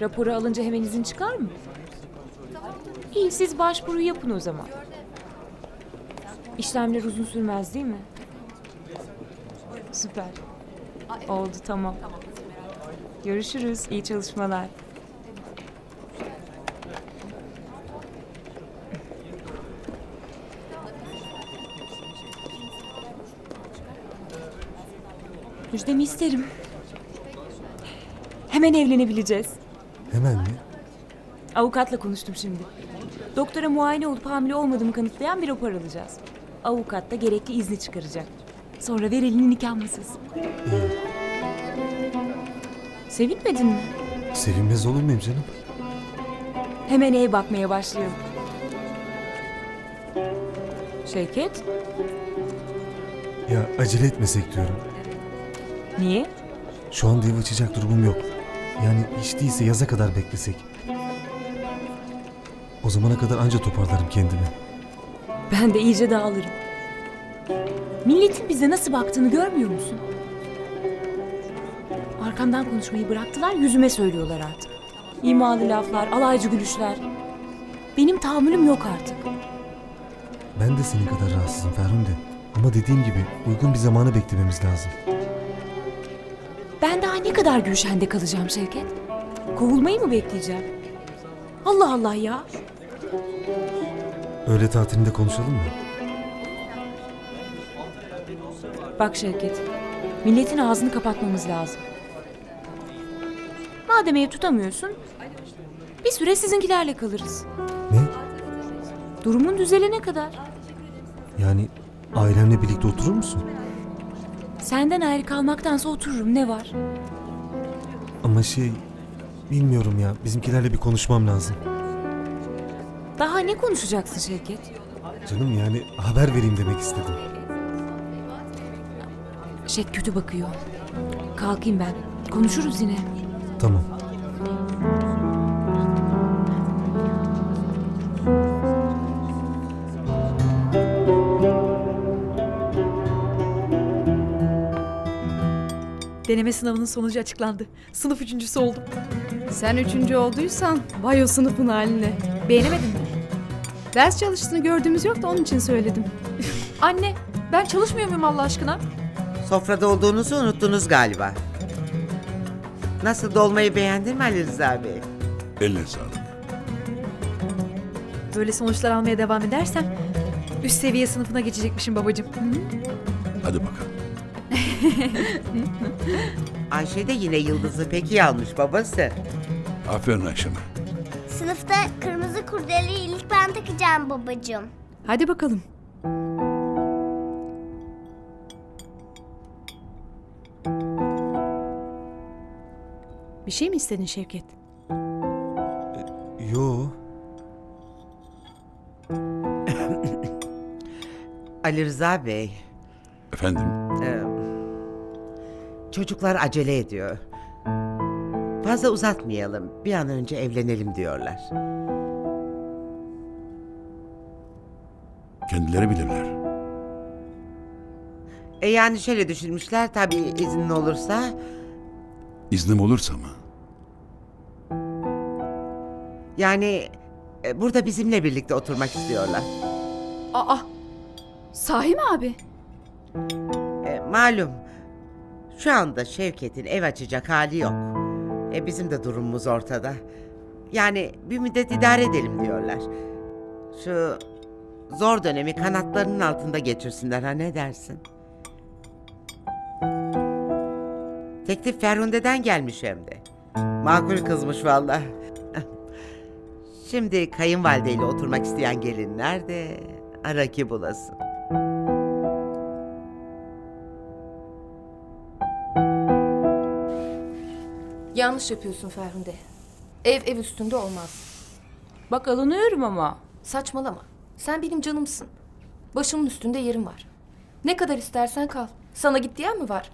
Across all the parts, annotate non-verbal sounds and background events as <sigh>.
Raporu alınca hemen izin çıkar mı? İyi siz başvuru yapın o zaman. İşlemler uzun sürmez değil mi? Süper. Oldu tamam. Görüşürüz. İyi çalışmalar. Müjdemi isterim. Hemen evlenebileceğiz. Hemen mi? Avukatla konuştum şimdi. Doktora muayene olup hamile olmadığımı kanıtlayan bir rapor alacağız. Avukat da gerekli izni çıkaracak. Sonra ver elini nikah masası. Sevinmedin mi? Sevinmez olur muyum canım? Hemen ev bakmaya başlayalım. Şevket, Ya acele etmesek diyorum. niye? Şu anda ev açacak durumum yok. Yani hiç değilse yaza kadar beklesek. O zamana kadar anca toparlarım kendimi. Ben de iyice dağılırım. Milletin bize nasıl baktığını görmüyor musun? Arkamdan konuşmayı bıraktılar, yüzüme söylüyorlar artık. İmalı laflar, alaycı gülüşler. Benim tahammülüm yok artık. Ben de senin kadar rahatsızım Ferhunde. Ama dediğim gibi uygun bir zamanı beklememiz lazım. Ben daha ne kadar Gülşen'de kalacağım Şevket? Kovulmayı mı bekleyeceğim? Allah Allah ya. Öğle tatilinde konuşalım mı? Bak Şevket, milletin ağzını kapatmamız lazım. Madem ev tutamıyorsun, bir süre sizinkilerle kalırız. Ne? Durumun düzelene kadar. Yani ailemle birlikte oturur musun? Senden ayrı kalmaktansa otururum ne var? Ama şey... Bilmiyorum ya. Bizimkilerle bir konuşmam lazım. Daha ne konuşacaksın Şevket? Canım yani haber vereyim demek istedim. Şevket kötü bakıyor. Kalkayım ben. Konuşuruz yine. Tamam. Deneme sınavının sonucu açıklandı. Sınıf üçüncüsü oldum. Sen üçüncü olduysan vay o sınıfın haline. Beğenemedin mi? Ders çalıştığını gördüğümüz yok da onun için söyledim. <laughs> Anne, ben çalışmıyor muyum Allah aşkına? Sofrada olduğunuzu unuttunuz galiba. Nasıl dolmayı beğendin mi Ali Rıza Bey? Eline sağlık. Böyle sonuçlar almaya devam edersem üst seviye sınıfına geçecekmişim babacığım. Hadi bakalım. <laughs> Ayşe de yine yıldızı pek iyi almış babası. Aferin Ayşem'e. Sınıfta kırmızı kurdeleyi ilk ben takacağım babacığım. Hadi bakalım. Bir şey mi istedin Şevket? Yo. Ali Rıza Bey, Efendim, çocuklar acele ediyor. Fazla uzatmayalım, bir an önce evlenelim diyorlar. kendileri bilirler. E yani şöyle düşünmüşler, tabii iznin olursa... İznim olursa mı? Yani e, burada bizimle birlikte oturmak istiyorlar. Aa! Sahi mi abi? E, malum, şu anda Şevket'in ev açacak hali yok. E, bizim de durumumuz ortada. Yani bir müddet idare edelim diyorlar. Şu zor dönemi kanatlarının altında geçirsinler ha ne dersin? Teklif Ferhunde'den gelmiş hem de. Makul kızmış valla. Şimdi kayınvalideyle oturmak isteyen gelinler de ara ki bulasın. Yanlış yapıyorsun Ferhunde. Ev ev üstünde olmaz. Bak alınıyorum ama. Saçmalama. Sen benim canımsın. Başımın üstünde yerim var. Ne kadar istersen kal. Sana git diyen mi var?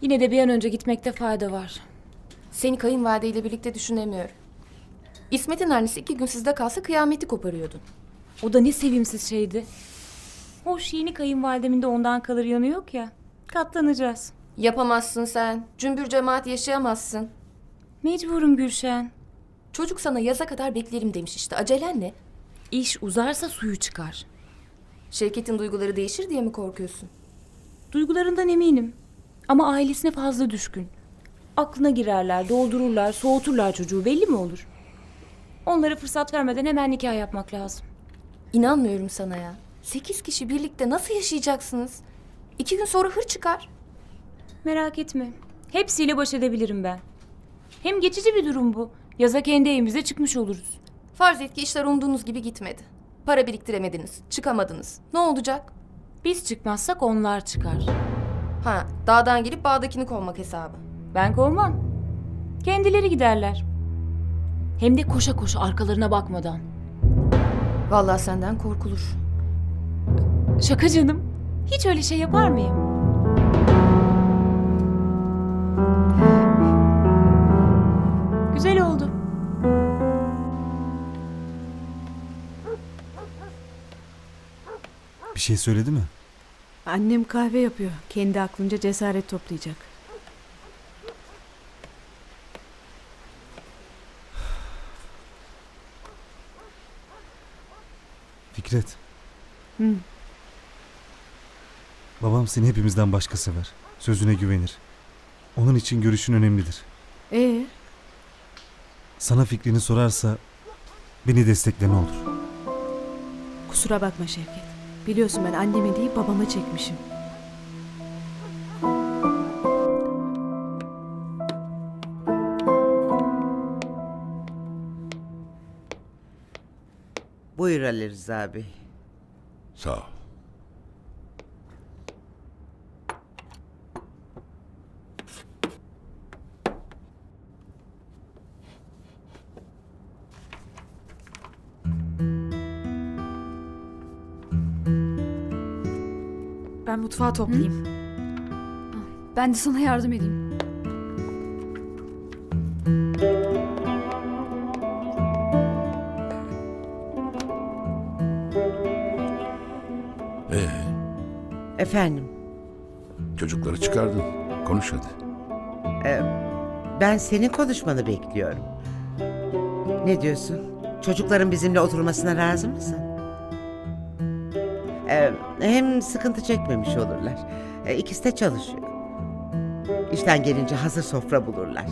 Yine de bir an önce gitmekte fayda var. Seni kayınvalideyle birlikte düşünemiyorum. İsmet'in annesi iki gün sizde kalsa kıyameti koparıyordun. O da ne sevimsiz şeydi. Hoş yeni kayınvalidemin de ondan kalır yanı yok ya. Katlanacağız. Yapamazsın sen. Cümbür cemaat yaşayamazsın. Mecburum Gülşen. Çocuk sana yaza kadar beklerim demiş işte. Acelen ne? İş uzarsa suyu çıkar. Şevket'in duyguları değişir diye mi korkuyorsun? Duygularından eminim. Ama ailesine fazla düşkün. Aklına girerler, doldururlar, soğuturlar çocuğu belli mi olur? Onlara fırsat vermeden hemen nikah yapmak lazım. İnanmıyorum sana ya. Sekiz kişi birlikte nasıl yaşayacaksınız? İki gün sonra hır çıkar. Merak etme. Hepsiyle baş edebilirim ben. Hem geçici bir durum bu. Yaza kendi evimize çıkmış oluruz. Farz et ki işler umduğunuz gibi gitmedi. Para biriktiremediniz, çıkamadınız. Ne olacak? Biz çıkmazsak onlar çıkar. Ha, dağdan gelip bağdakini kovmak hesabı. Ben kovmam. Kendileri giderler. Hem de koşa koşa arkalarına bakmadan. Vallahi senden korkulur. Şaka canım. Hiç öyle şey yapar mıyım? Şey söyledi mi? Annem kahve yapıyor. Kendi aklınca cesaret toplayacak. Fikret. Hı. Babam seni hepimizden başka sever. Sözüne güvenir. Onun için görüşün önemlidir. Ee, Sana fikrini sorarsa beni destekle ne olur. kusura bakma Şevket. Biliyorsun ben anneme değil babama çekmişim. Buyur Ali Rıza Bey. Sağ ol. Ben mutfağı toplayayım. Ben de sana yardım edeyim. Ee, Efendim, çocukları çıkardın. Konuş hadi. ben senin konuşmanı bekliyorum. Ne diyorsun? Çocukların bizimle oturmasına razı mısın? Ee, hem sıkıntı çekmemiş olurlar. Ee, ikisi de çalışıyor. İşten gelince hazır sofra bulurlar.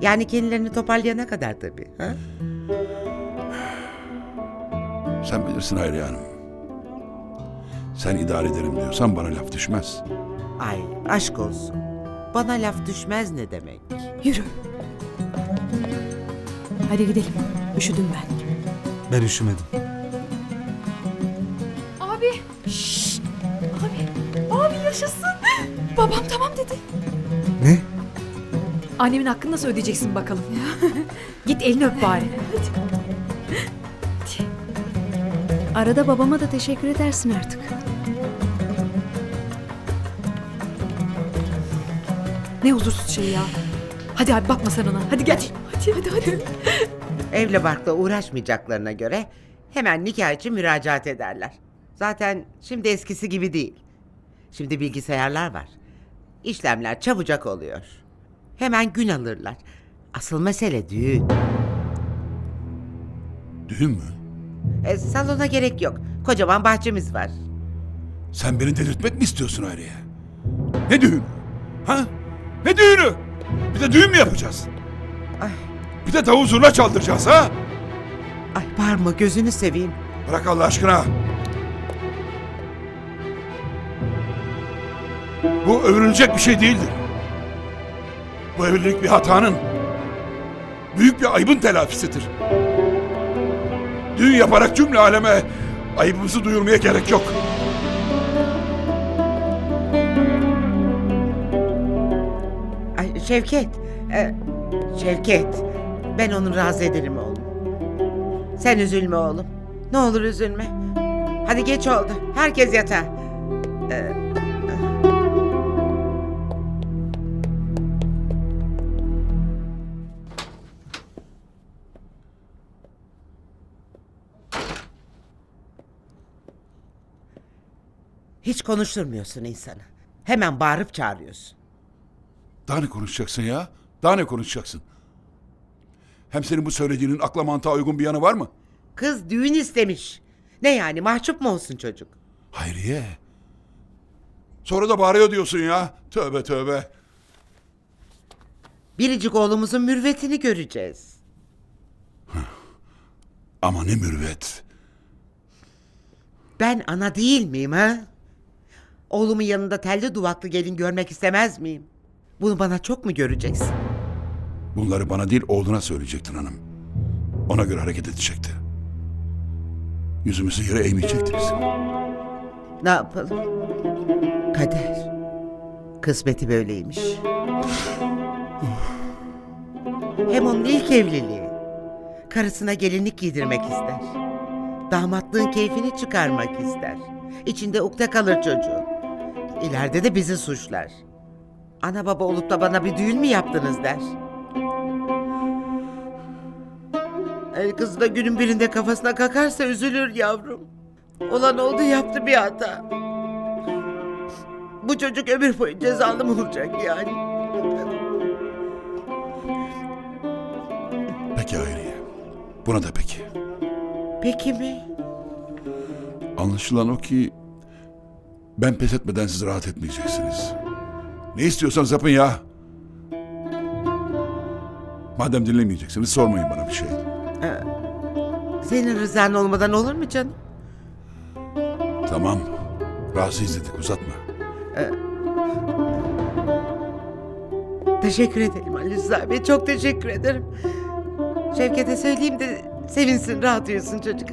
Yani kendilerini toparlayana kadar tabii. Ha? Sen bilirsin Hayriye Hanım. Sen idare ederim diyorsan bana laf düşmez. Ay aşk olsun. Bana laf düşmez ne demek? Yürü. Hadi gidelim. Üşüdüm ben. Ben üşümedim. Dedi. Ne? Annemin hakkını nasıl ödeyeceksin bakalım. <laughs> Git elini öp bari. Arada babama da teşekkür edersin artık. Ne huzursuz şey ya. Hadi abi bakma sen ona. Hadi gel. Hadi hadi hadi. <laughs> Evle barkla uğraşmayacaklarına göre hemen nikah için müracaat ederler. Zaten şimdi eskisi gibi değil. Şimdi bilgisayarlar var. İşlemler çabucak oluyor. Hemen gün alırlar. Asıl mesele düğün. Düğün mü? E, salona gerek yok. Kocaman bahçemiz var. Sen beni delirtmek mi istiyorsun Hayriye? Ne düğün? Ha? Ne düğünü? Bir de düğün mü yapacağız? Ay. Bir de davul zurna çaldıracağız ha? Ay bağırma gözünü seveyim. Bırak Allah aşkına. Bu övünülecek bir şey değildir. Bu evlilik bir hatanın, büyük bir ayıbın telafisidir. Düğün yaparak cümle aleme ayıbımızı duyurmaya gerek yok. Ay Şevket. e, Şevket. Ben onu razı ederim oğlum. Sen üzülme oğlum. Ne olur üzülme. Hadi geç oldu. Herkes yatağa. E, Hiç konuşturmuyorsun insanı. Hemen bağırıp çağırıyorsun. Daha ne konuşacaksın ya? Daha ne konuşacaksın? Hem senin bu söylediğinin akla mantığa uygun bir yanı var mı? Kız düğün istemiş. Ne yani mahcup mu olsun çocuk? Hayriye. Sonra da bağırıyor diyorsun ya. Tövbe tövbe. Biricik oğlumuzun mürvetini göreceğiz. Ama ne mürvet. Ben ana değil miyim ha? Oğlumun yanında telli duvaklı gelin görmek istemez miyim? Bunu bana çok mu göreceksin? Bunları bana değil oğluna söyleyecektin hanım. Ona göre hareket edecekti. Yüzümüzü yere eğmeyecekti bizim. Ne yapalım? Kader. Kısmeti böyleymiş. Hem onun ilk evliliği. Karısına gelinlik giydirmek ister. Damatlığın keyfini çıkarmak ister. İçinde ukde kalır çocuğun. İleride de bizi suçlar. Ana baba olup da bana bir düğün mü yaptınız der. El kızı da günün birinde kafasına kakarsa üzülür yavrum. Olan oldu yaptı bir hata. Bu çocuk ömür boyu cezalı mı olacak yani? Peki Hayriye. Buna da peki. Peki mi? Anlaşılan o ki ben pes etmeden siz rahat etmeyeceksiniz. Ne istiyorsanız yapın ya. Madem dinlemeyeceksiniz sormayın bana bir şey. Senin rızan olmadan olur mu canım? Tamam. Razıyız dedik uzatma. Teşekkür ederim Ali Rıza Bey. Çok teşekkür ederim. Şevket'e söyleyeyim de sevinsin, rahat uyusun çocuk.